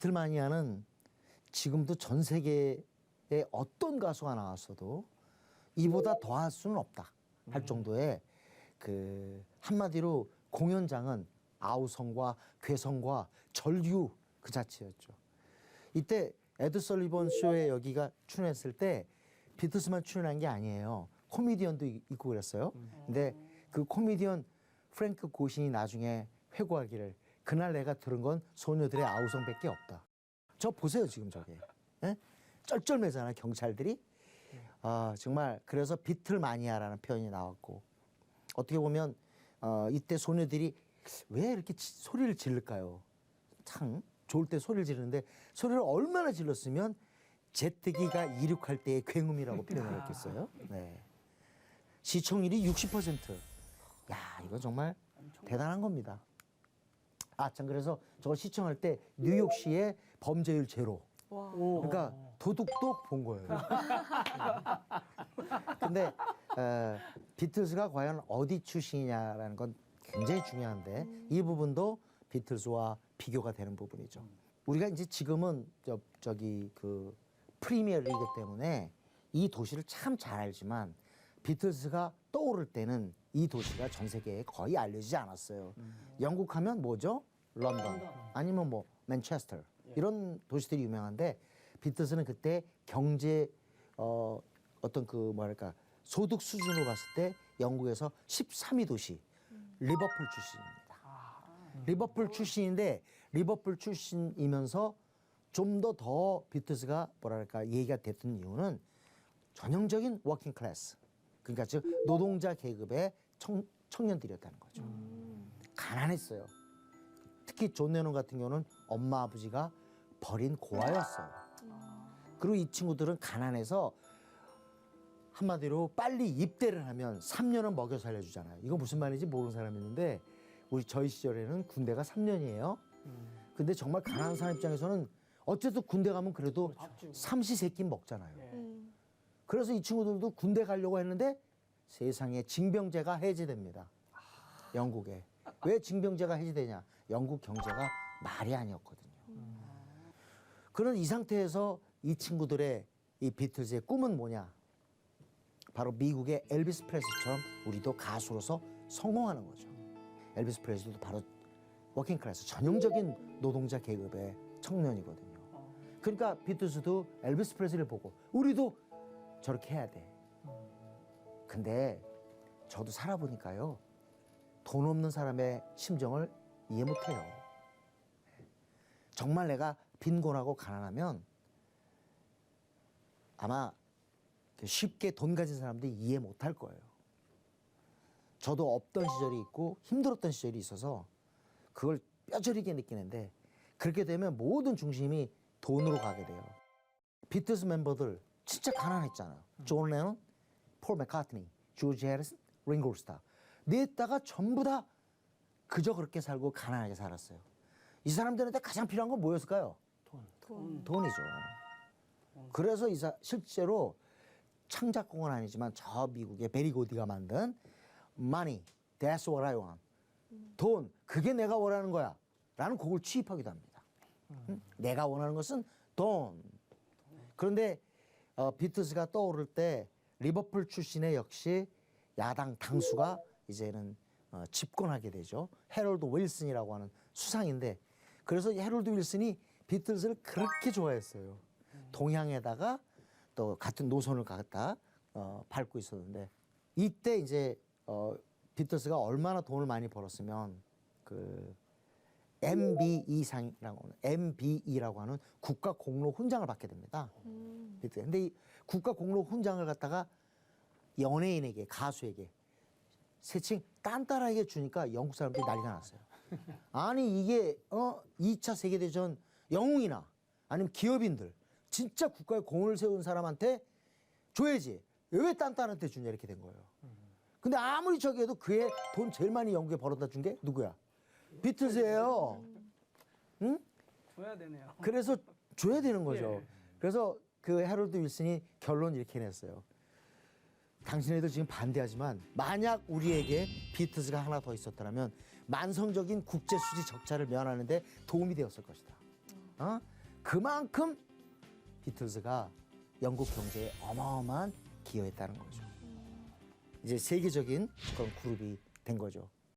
비틀마니아는 지금도 전 세계에 어떤 가수가 나왔어도 이보다 더할 수는 없다 할 정도의 그 한마디로 공연장은 아우성과 괴성과 절규 그 자체였죠. 이때 에드 설리번 쇼에 여기가 출연했을 때 비틀스만 출연한 게 아니에요. 코미디언도 이- 있고 그랬어요. 근데 그 코미디언 프랭크 고신이 나중에 회고하기를 그날 내가 들은 건 소녀들의 아우성밖에 없다. 저 보세요 지금 저게 예? 쩔쩔매잖아 경찰들이. 아 정말 그래서 비틀마니아라는 표현이 나왔고 어떻게 보면 어, 이때 소녀들이 왜 이렇게 지- 소리를 지를까요? 참 좋을 때 소리를 지르는데 소리를 얼마나 질렀으면 제트기가 이륙할 때의 굉음이라고 표현을 했겠어요. 네. 시청률이 60%. 야, 이거 정말 대단한 겁니다. 아, 참 그래서 저거 시청할 때 뉴욕시의 범죄율 제로. 그러니까 도둑도 본 거예요. 근데 어, 비틀즈가 과연 어디 출신이냐라는 건 굉장히 중요한데 이 부분도 비틀즈와 비교가 되는 부분이죠. 우리가 이제 지금은 저, 저기 그 프리미어 리그 때문에 이 도시를 참 잘 알지만 비틀즈가 떠오를 때는 이 도시가 전 세계에 거의 알려지지 않았어요. 영국 하면 뭐죠? 런던 아니면 뭐 맨체스터 이런 도시들이 유명한데 비틀즈는 그때 경제 어 어떤 그 뭐랄까 소득 수준으로 봤을 때 영국에서 13위 도시 리버풀 출신입니다. 리버풀 출신인데 리버풀 출신이면서 좀 더 더 비틀즈가 뭐랄까 얘기가 됐던 이유는 전형적인 워킹 클래스 그러니까 즉 노동자 계급의 청, 청년들이었다는 거죠. 가난했어요. 특히 존 레논 같은 경우는 엄마 아버지가 버린 고아였어요. 그리고 이 친구들은 가난해서 한마디로 빨리 입대를 하면 3년은 먹여 살려주잖아요. 이거 무슨 말인지 모르는 사람이 있는데 우리 저희 시절에는 군대가 3년이에요. 근데 정말 가난한 사람 입장에서는 어쨌든 군대 가면 그래도 삼시세끼 먹잖아요. 음. 그래서 이 친구들도 군대 가려고 했는데 세상에 징병제가 해제됩니다. 영국에. 왜 징병제가 해제되냐? 영국 경제가 말이 아니었거든요. 그런 이 상태에서 이 친구들의 이 비틀즈의 꿈은 뭐냐? 바로 미국의 엘비스 프레스처럼 우리도 가수로서 성공하는 거죠. 엘비스 프레스도 바로 워킹 클래스 전형적인 노동자 계급의 청년이거든요. 그러니까 비틀즈도 엘비스 프레스를 보고 우리도 저렇게 해야 돼. 근데 저도 살아보니까요. 돈 없는 사람의 심정을 이해 못해요. 정말 내가 빈곤하고 가난하면 아마 쉽게 돈 가진 사람들이 이해 못할 거예요. 저도 없던 시절이 있고 힘들었던 시절이 있어서 그걸 뼈저리게 느끼는데 그렇게 되면 모든 중심이 돈으로 가게 돼요. 비틀스 멤버들 진짜 가난했잖아. 존 레논, 폴 맥카트니, 조지 해리슨, 링고 스타. 넷다가 전부 다 그저 그렇게 살고 가난하게 살았어요. 이 사람들한테 가장 필요한 건 뭐였을까요? 돈. 돈이죠. 그래서 이사 실제로 창작공은 아니지만 저 미국의 베리고디가 만든 Money, That's What I Want. 돈, 그게 내가 원하는 거야. 라는 곡을 취입하기도 합니다. 응? 내가 원하는 것은 돈. 그런데 어, 비트스가 떠오를 때 리버풀 출신의 역시 야당 당수가 이제는 어, 집권하게 되죠. 해롤드 윌슨이라고 하는 수상인데 그래서 이 해롤드 윌슨이 비틀즈를 그렇게 좋아했어요. 동양에다가 또 같은 노선을 갖다 어, 밟고 있었는데 이때 이제 어, 비틀스가 얼마나 돈을 많이 벌었으면 그 MBE 상이라고 하는 MBE라고 하는 국가 공로 훈장을 받게 됩니다. 비틀즈. 근데 이 국가 공로 훈장을 갖다가 연예인에게 가수에게 세칭 딴따라에게 주니까 영국 사람들이 난리가 났어요. 아니 이게 어 2차 세계 대전 영웅이나 아니면 기업인들 진짜 국가에 공을 세운 사람한테 줘야지 왜 딴딴한테 주냐 이렇게 된 거예요. 근데 아무리 저기 해도 그애 돈 제일 많이 영국에 벌어다 준 게 누구야? 비틀즈예요. 응? 줘야 되네요. 그래서 줘야 되는 거죠. 예. 그래서 그 해롤드 윌슨이 결론 이렇게 냈어요. 당신네들 지금 반대하지만 만약 우리에게 비트스가 하나 더 있었다면 만성적인 국제 수지 적자를 면하는데 도움이 되었을 것이다. 어? 그만큼 비틀즈가 영국 경제에 어마어마한 기여했다는 거죠. 이제 세계적인 그런 그룹이 된 거죠.